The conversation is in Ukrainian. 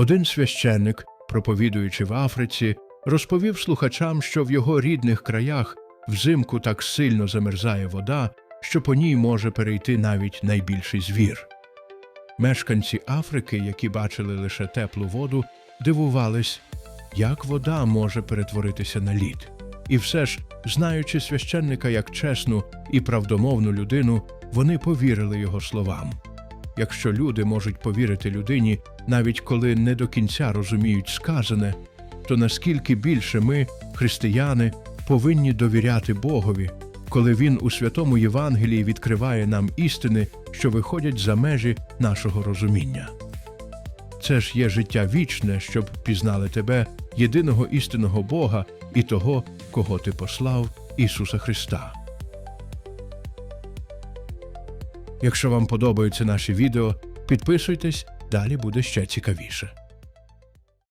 Один священник, проповідуючи в Африці, розповів слухачам, що в його рідних краях взимку так сильно замерзає вода, що по ній може перейти навіть найбільший звір. Мешканці Африки, які бачили лише теплу воду, дивувались, як вода може перетворитися на лід. І все ж, знаючи священника як чесну і правдомовну людину, вони повірили його словам. Якщо люди можуть повірити людині, навіть коли не до кінця розуміють сказане, то наскільки більше ми, християни, повинні довіряти Богові, коли Він у святому Євангелії відкриває нам істини, що виходять за межі нашого розуміння. Це ж є життя вічне, щоб пізнали тебе, єдиного істинного Бога і того, кого ти послав, Ісуса Христа. Якщо вам подобаються наші відео, підписуйтесь, далі буде ще цікавіше.